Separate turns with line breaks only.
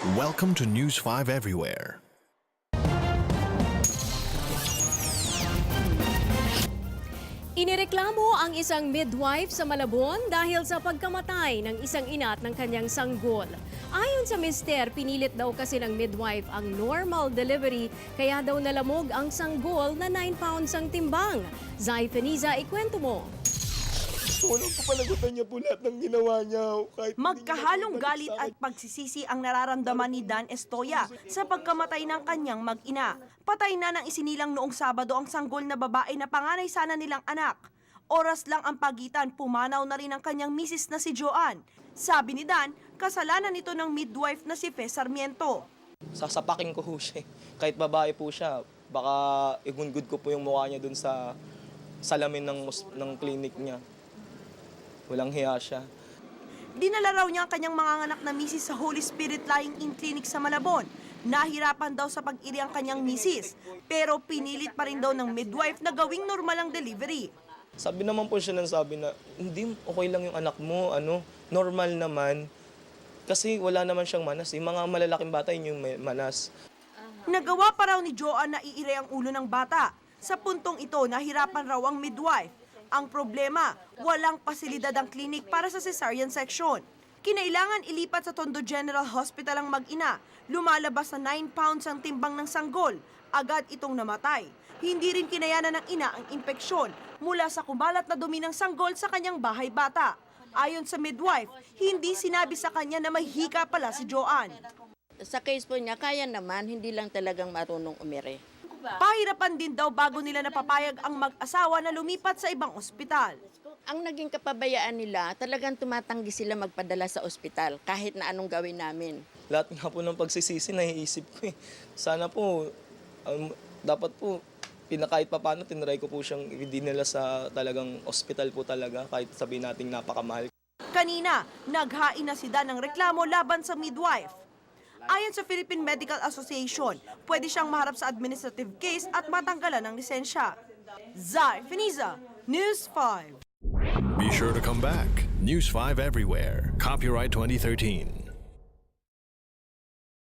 Welcome to News 5 Everywhere.
Inireklamo ang isang midwife sa Malabon dahil sa pagkamatay ng isang ina at ng kanyang sanggol. Ayon sa mister, pinilit daw kasi ng midwife ang normal delivery kaya daw nalamog ang sanggol na 9 pounds ang timbang. Zai Feniza, ikwento mo.
Walang papalagutan niya po lahat ng ginawa niya. Kahit
Magkahalong galit at pagsisisi ang nararamdaman ni Dan Estoya sa pagkamatay ng kanyang mag-ina. Patay na nang isinilang noong Sabado ang sanggol na babae na panganay sana nilang anak. Oras lang ang pagitan, pumanaw na rin ang kanyang misis na si Joanne. Sabi ni Dan, kasalanan ito ng midwife na si Fe Sarmiento.
Sasapakin ko po siya. eh. Kahit babae po siya, baka igungud ko po yung mukha niya dun sa salamin ng, mus- ng clinic niya. Walang hiya siya.
Dinala raw niya ang kanyang mga anak na misis sa Holy Spirit Lying In Clinic sa Malabon. Nahirapan daw sa pag-iri ang kanyang misis, pero pinilit pa rin daw ng midwife na gawing normal ang delivery.
Sabi naman po siya ng sabi na, hindi, okay lang yung anak mo, ano, normal naman. Kasi wala naman siyang manas. Yung mga malalaking bata, yun yung may manas.
Nagawa pa raw ni Joanne na iire ang ulo ng bata. Sa puntong ito, nahirapan raw ang midwife. Ang problema, walang pasilidad ang klinik para sa cesarean section. Kinailangan ilipat sa Tondo General Hospital ang mag-ina. Lumalabas na 9 pounds ang timbang ng sanggol. Agad itong namatay. Hindi rin kinayanan ng ina ang impeksyon mula sa kumalat na dumi ng sanggol sa kanyang bahay bata. Ayon sa midwife, hindi sinabi sa kanya na may hika pala si Joanne.
Sa case po niya, kaya naman, hindi lang talagang marunong umire.
Pahirapan din daw bago nila napapayag ang mag-asawa na lumipat sa ibang ospital.
Ang naging kapabayaan nila, talagang tumatanggi sila magpadala sa ospital kahit na anong gawin namin.
Lahat nga po ng pagsisisi, naiisip ko eh. Sana po, um, dapat po, pinakahit pa paano, tinry ko po siyang dinala sa talagang ospital po talaga, kahit sabihin natin napakamahal.
Kanina, naghain na si Dan ng reklamo laban sa midwife. Ayon sa Philippine Medical Association, pwede siyang maharap sa administrative case at matanggalan ng lisensya. Zai Finiza, News 5.
Be sure to come back. News 5 Everywhere. Copyright 2013.